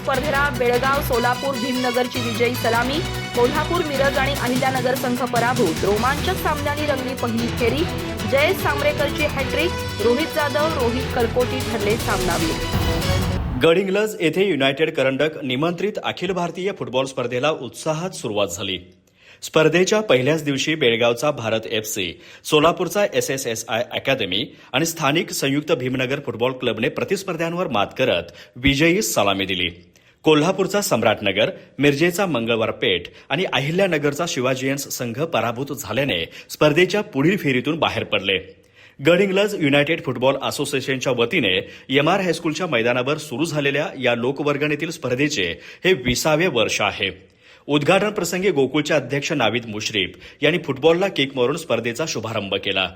स्पर्धेला बेळगाव सोलापूर भीमनगरची विजयी सलामी कोल्हापूर मिरज आणि अहिल्यानगर संघ पराभूत. रोमांचक सामन्यांनी रंगली पहिली फेरी. जयेश सांबरेकरची हॅट्रिक रोहित जाधव रोहित कलकोटी ठरले सामनावीर. गडिंग्लज येथे युनायटेड करंडक निमंत्रित अखिल भारतीय फुटबॉल स्पर्धेला उत्साहात सुरुवात झाली. स्पर्धेच्या पहिल्याच दिवशी बेळगावचा Bharat FC सोलापूरचा S S S I academy आणि स्थानिक संयुक्त भीमनगर फुटबॉल क्लबने प्रतिस्पर्ध्यांवर मात करत विजयी सलामी दिली. कोल्हापूरचा सम्राटनगर मिरजेचा मंगळवार पेठ आणि अहिल्यानगरचा शिवाजीयन्स संघ पराभूत झाल्याने स्पर्धेच्या पुढील फेरीतून बाहेर पडले. गडिंग्लज युनायटेड फुटबॉल असोसिएशनच्या वतीने एमआर हायस्कूलच्या मैदानावर सुरू झालेल्या या लोकवर्गणीतील स्पर्धेचे हे विसावे वर्ष आहे. उद्घाटन प्रसंगी गोकुळचे अध्यक्ष नाविद मुश्रीफ यांनी फुटबॉलला किक मारून स्पर्धेचा शुभारंभ केला.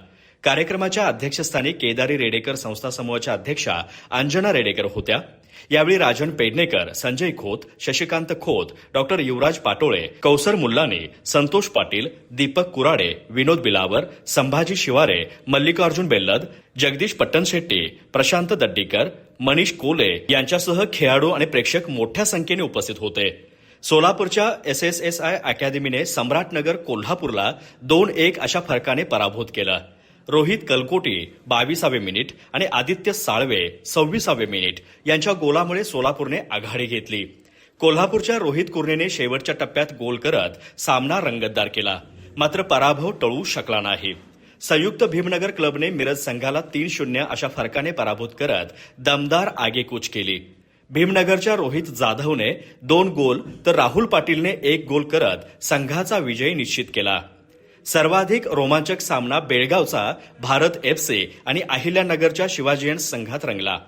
कार्यक्रमाच्या अध्यक्षस्थानी केदारी रेडेकर संस्था समूहाच्या अध्यक्षा अंजना रेडेकर होत्या. यावेळी राजन पेडणेकर संजय खोत शशिकांत खोत डॉक्टर युवराज पाटोळे कौसर मुल्लानी संतोष पाटील दीपक कुराडे विनोद बिलावर संभाजी शिवारे मल्लिकार्जुन बेल्लद जगदीश पट्टणशेट्टी प्रशांत दड्डीकर मनीष कोले यांच्यासह खेळाडू आणि प्रेक्षक मोठ्या संख्येने उपस्थित होते. सोलापूरच्या एस एस एस आय अकॅदमीने सम्राटनगर कोल्हापूरला दोन एक अशा फरकाने पराभूत केलं. रोहित कलकोटी बावीसावे मिनिट आणि आदित्य साळवे सव्वीसावे मिनिट यांच्या गोलामुळे सोलापूरने आघाडी घेतली. कोल्हापूरच्या रोहित कुर्नेने शेवटच्या टप्प्यात गोल करत सामना रंगतदार केला. मात्र पराभव टळू शकला नाही. संयुक्त भीमनगर क्लबने मिरज संघाला तीन शून्य अशा फरकाने पराभूत करत दमदार आगेकूच केली. भीमनगरच्या रोहित जाधवने दोन गोल तर राहुल पाटीलने एक गोल करत संघाचा विजय निश्चित केला. सर्वाधिक रोमांचक सामना बेळगावचा भारत एफसी आणि अहिल्यानगरच्या शिवाजियन्स संघात रंगला.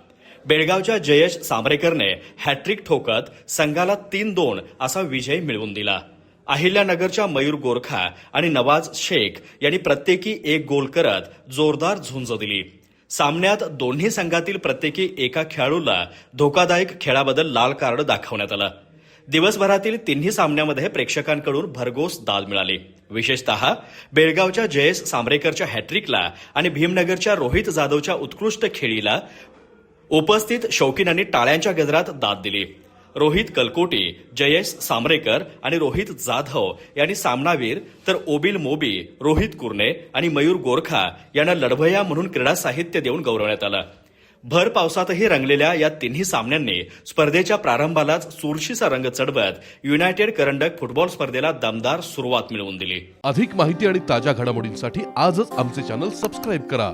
बेळगावच्या जयेश सांबरेकरने हॅट्रिक ठोकत संघाला तीन दोन असा विजय मिळवून दिला. अहिल्यानगरच्या मयूर गोरखा आणि नवाज शेख यांनी प्रत्येकी एक गोल करत जोरदार झुंज दिली. सामन्यात दोन्ही संघातील प्रत्येकी एका खेळाडूला धोकादायक खेळाबद्दल लाल कार्ड दाखवण्यात आलं. दिवसभरातील तिन्ही सामन्यामध्ये प्रेक्षकांकडून भरघोस दाद मिळाली. विशेषतः बेळगावच्या जयेश सांबरेकरच्या हॅट्रिकला आणि भीमनगरच्या रोहित जाधवच्या उत्कृष्ट खेळीला उपस्थित शौकीनांनी टाळ्यांच्या गजरात दाद दिली. रोहित कलकोटी जयेश सांबरेकर आणि रोहित जाधव यांनी सामनावीर तर ओबिल मोबी रोहित कुर्ने आणि मयूर गोरखा यांना लढवया म्हणून क्रीडा साहित्य देऊन गौरवण्यात आलं. भर पावसातही रंगलेल्या या तिन्ही सामन्यांनी स्पर्धेच्या प्रारंभालाच चुरशीचा रंग चढवत युनायटेड करंडक फुटबॉल स्पर्धेला दमदार सुरुवात मिळवून दिली. अधिक माहिती आणि ताज्या घडामोडींसाठी आजच आमचे चॅनल सबस्क्राईब करा.